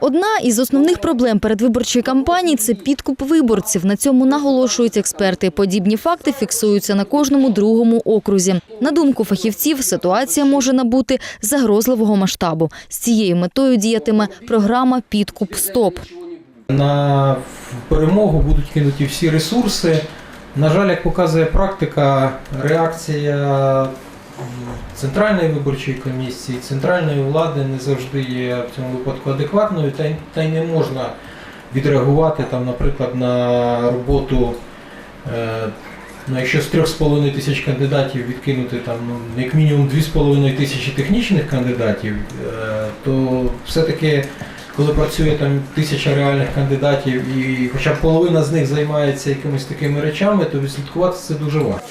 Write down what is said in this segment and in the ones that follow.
Одна із основних проблем передвиборчої кампанії це підкуп виборців. На цьому наголошують експерти. Подібні факти фіксуються на кожному другому окрузі. На думку фахівців, ситуація може набути загрозливого масштабу. З цією метою діятиме програма Підкуп СТОП. На перемогу будуть кинуті всі ресурси. На жаль, як показує практика, реакція Центральної виборчої комісії, центральної влади не завжди є в цьому випадку адекватною, та й, та й не можна відреагувати, там, наприклад, на роботу. Е, Ну, якщо з 3,5 тисяч кандидатів відкинути там, ну, як мінімум 2,5 тисячі технічних кандидатів, е, то все-таки коли працює там тисяча реальних кандидатів і хоча б половина з них займається якимись такими речами, то відслідкувати це дуже важко.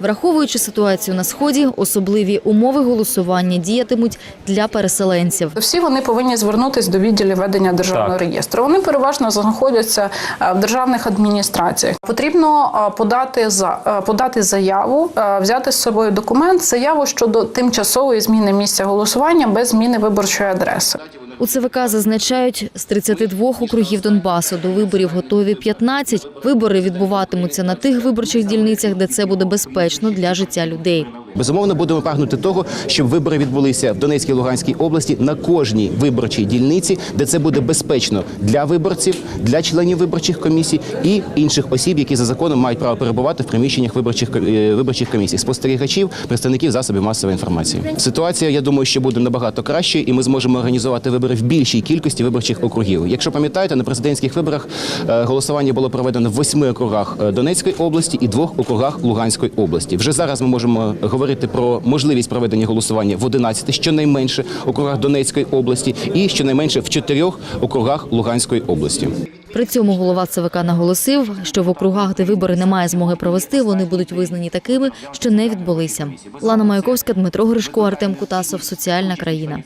Враховуючи ситуацію на сході, особливі умови голосування діятимуть для переселенців. Всі вони повинні звернутися до відділів ведення державного Так. реєстру. Вони переважно знаходяться е, в державних адміністраціях. Потрібно е, подати за е, подати заяву, взяти з собою документ, заяву щодо тимчасової зміни місця голосування без зміни виборчої адреси. У ЦВК зазначають, з 32 округів Донбасу до виборів готові 15. Вибори відбуватимуться на тих виборчих дільницях, де це буде безпечно для життя людей. Безумовно, будемо прагнути того, щоб вибори відбулися в Донецькій Луганській області на кожній виборчій дільниці, де це буде безпечно для виборців, для членів виборчих комісій і інших осіб, які за законом мають право перебувати в приміщеннях виборчих е, виборчих комісій, спостерігачів, представників засобів масової інформації. Ситуація, я думаю, що буде набагато кращою, і ми зможемо організувати вибори в більшій кількості виборчих округів. Якщо пам'ятаєте, на президентських виборах е, голосування було проведено в восьми округах е, Донецької області і двох округах Луганської області. Вже зараз ми можемо говорити про можливість проведення голосування в 11 щонайменше округах Донецької області і щонайменше в чотирьох округах Луганської області. При цьому голова ЦВК наголосив, що в округах, де вибори немає змоги провести, вони будуть визнані такими, що не відбулися. Лана Маяковська, Дмитро Гришко, Артем Кутасов. Соціальна країна.